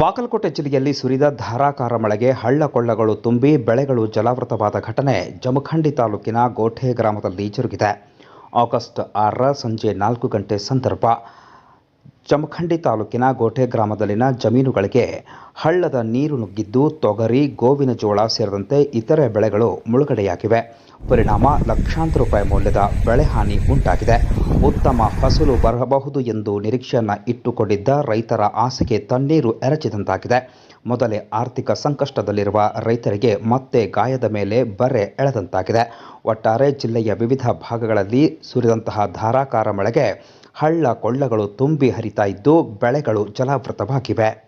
ಬಾಗಲಕೋಟೆ ಜಿಲ್ಲೆಯಲ್ಲಿ ಸುರಿದ ಧಾರಾಕಾರ ಮಳೆಗೆ ಹಳ್ಳ ಕೊಳ್ಳಗಳು ತುಂಬಿ ಬೆಳೆಗಳು ಜಲಾವೃತವಾದ ಘಟನೆ ಜಮಖಂಡಿ ತಾಲೂಕಿನ ಗೋಠೆ ಗ್ರಾಮದಲ್ಲಿ ಜರುಗಿದೆ. ಆಗಸ್ಟ್ ಆರರ ಸಂಜೆ ನಾಲ್ಕು ಗಂಟೆ ಸಂದರ್ಭ ಜಮಖಂಡಿ ತಾಲೂಕಿನ ಗೋಟೆ ಗ್ರಾಮದಲ್ಲಿನ ಜಮೀನುಗಳಿಗೆ ಹಳ್ಳದ ನೀರು ನುಗ್ಗಿದ್ದು ತೊಗರಿ, ಗೋವಿನ ಜೋಳ ಸೇರಿದಂತೆ ಇತರೆ ಬೆಳೆಗಳು ಮುಳುಗಡೆಯಾಗಿವೆ. ಪರಿಣಾಮ ಲಕ್ಷಾಂತರ ರೂಪಾಯಿ ಮೌಲ್ಯದ ಬೆಳೆ ಹಾನಿ ಉಂಟಾಗಿದೆ. ಉತ್ತಮ ಫಸಲು ಬರಬಹುದು ಎಂದು ನಿರೀಕ್ಷೆಯನ್ನು ಇಟ್ಟುಕೊಂಡಿದ್ದ ರೈತರ ಆಸೆಗೆ ತಣ್ಣೀರು ಎರಚಿದಂತಾಗಿದೆ. ಮೊದಲೇ ಆರ್ಥಿಕ ಸಂಕಷ್ಟದಲ್ಲಿರುವ ರೈತರಿಗೆ ಮತ್ತೆ ಗಾಯದ ಮೇಲೆ ಬರೆ ಎಳೆದಂತಾಗಿದೆ. ಒಟ್ಟಾರೆ ಜಿಲ್ಲೆಯ ವಿವಿಧ ಭಾಗಗಳಲ್ಲಿ ಸುರಿದಂತಹ ಧಾರಾಕಾರ ಮಳೆಗೆ ಹಳ್ಳ ಕೊಳ್ಳಗಳು ತುಂಬಿ ಹರಿತಾ ಇದ್ದು ಬೆಳೆಗಳು ಜಲಾವೃತವಾಗಿವೆ.